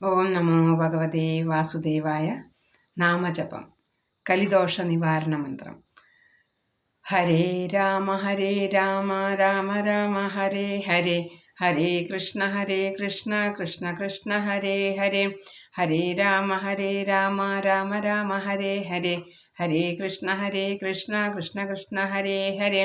ഓം നമോ ഭഗവതേ വാസുദേവായ നാമജപം കലിദോഷ നിവാരണ മന്ത്രം. ഹരേ രാമ ഹരേ രാമ രാമ രാമ ഹരേ ഹരേ ഹരേ കൃഷ്ണ ഹരേ കൃഷ്ണ കൃഷ്ണ കൃഷ്ണ ഹരേ ഹരേ. ഹരേ രാമ ഹരേ രാമ രാമ രാമ ഹരേ ഹരേ. ഹരേ കൃഷ്ണ ഹരേ കൃഷ്ണ കൃഷ്ണ കൃഷ്ണ ഹരേ ഹരേ.